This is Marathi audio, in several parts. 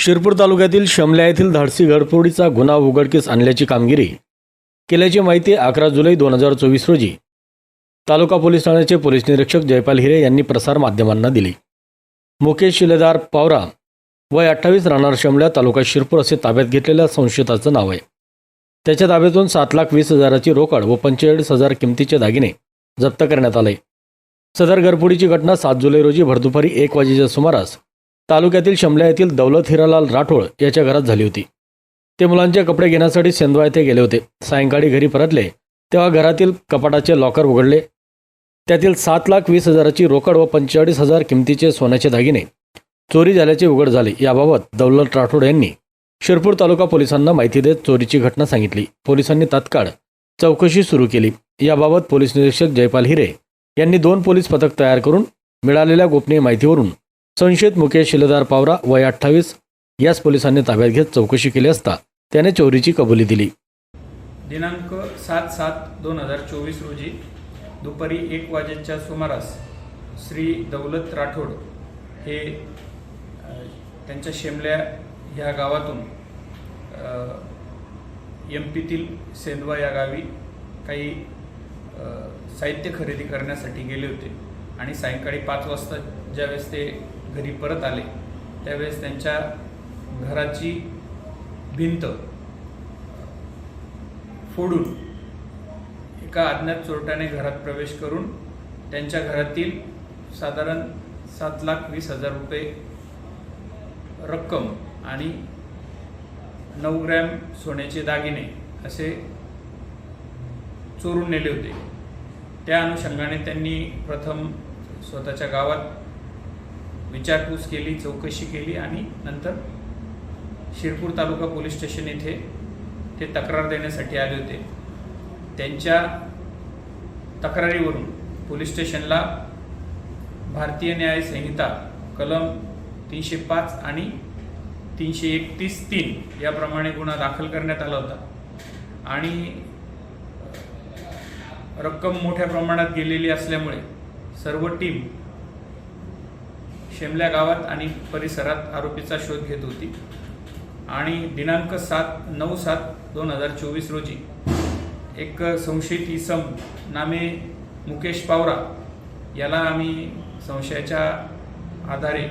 शिरपूर तालुक्यातील शमल्या येथील धाडसी घडफोडीचा गुन्हा उघडकीस आणल्याची कामगिरी केल्याची माहिती अकरा जुलै दोन हजार चोवीस रोजी तालुका पोलीस ठाण्याचे पोलीस निरीक्षक जयपाल हिरे यांनी प्रसारमाध्यमांना दिली. मुकेश शिलेदार पावरा वय अठ्ठावीस राहणार शमल्या तालुका शिरपूर असे ताब्यात घेतलेल्या संशयिताचं नाव आहे. त्याच्या ताब्यातून सात लाख वीस हजाराची रोकड व पंचेचाळीस हजार किमतीचे दागिने जप्त करण्यात आले. सदर घरफोडीची घटना सात जुलै रोजी भरदुपारी एक वाजेच्या सुमारास तालुक्यातील शमल्या येथील दौलत हिरालाल राठोड याच्या घरात झाली होती. ते मुलांचे कपडे घेण्यासाठी सेंदवा येथे गेले होते. सायंकाळी घरी परतले तेव्हा घरातील कपाटाचे लॉकर उघडले. त्यातील सात लाख वीस हजाराची रोकड व पंचेचाळीस हजार किमतीचे सोन्याचे दागिने चोरी झाल्याचे उघड झाले. याबाबत दौलत राठोड यांनी शिरपूर तालुका पोलिसांना माहिती देत चोरीची घटना सांगितली. पोलिसांनी तात्काळ चौकशी सुरू केली. याबाबत पोलीस निरीक्षक जयपाल हिरे यांनी दोन पोलीस पथक तयार करून मिळालेल्या गोपनीय माहितीवरून संशयित मुकेश शिलेदार पावरा वय अठ्ठावीस. याच पोलिसांनी ताब्यात घेत चौकशी केली असता त्याने चोरीची कबुली दिली. दिनांक सात सात दोन हजार चोवीस रोजी दुपारी एक वाजेच्या सुमारास श्री दौलत राठोड हे त्यांच्या शेमल्या ह्या गावातून एम पीतील सेंदवा या गावी काही साहित्य खरेदी करण्यासाठी गेले होते. आणि सायंकाळी पाच वाजता ज्यावेळेस ते घरी परत आले त्यावेळेस त्यांच्या घराची भिंत फोडून एका अज्ञात चोरट्याने घरात प्रवेश करून त्यांच्या घरातील साधारण सात लाख वीस हजार रुपये रक्कम आणि नऊ ग्रॅम सोन्याचे दागिने असे चोरून नेले होते. त्या अनुषंगाने त्यांनी प्रथम स्वतःच्या गावात विचारपूस केली चौकशी केली आणि नंतर शिरपूर तालुका पोलीस स्टेशन येथे ते तक्रार देण्यासाठी आले होते. त्यांच्या तक्रारीवरून पोलीस स्टेशनला भारतीय न्याय संहिता कलम तीनशे पाच आणि तीनशे एकतीस तीन याप्रमाणे गुन्हा दाखल करण्यात आला होता. आणि रक्कम मोठ्या प्रमाणात गेलेली असल्यामुळे सर्व टीम शेमल्या गावात आणि परिसरात आरोपीचा शोध घेत होती. आणि दिनांक सात नऊ सात दोन हजार चोवीस रोजी एक संशयित इसम नामे मुकेश पावरा याला आम्ही संशयाच्या आधारे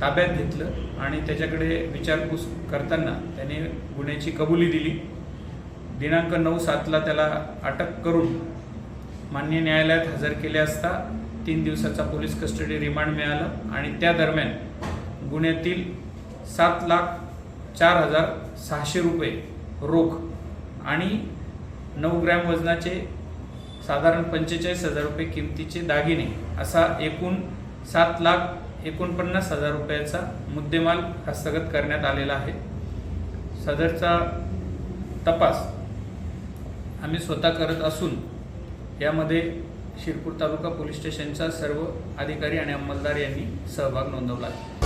ताब्यात घेतलं आणि त्याच्याकडे विचारपूस करताना त्याने गुन्ह्याची कबुली दिली. दिनांक नऊ सातला त्याला अटक करून मान्य न्यायालयात हजर केले असता तीन दिवसाचा पोलीस कस्टडी रिमांड मिळालं आणि त्या दरम्यान गुन्ह्यातील सात लाख चार हजार सहाशे रुपये रोख आणि नऊ ग्रॅम वजनाचे साधारण पंचेचाळीस हजार रुपये किमतीचे दागिने असा एकूण सात लाख एकोणपन्नास हजार रुपयाचा मुद्देमाल हस्तगत करण्यात आलेला आहे. सदरचा तपास आम्ही स्वतः करत असून यामध्ये शिरपूर तालुका पोलीस स्टेशनचा सर्व अधिकारी आणि अंमलदार यांनी सहभाग नोंदवला. आहे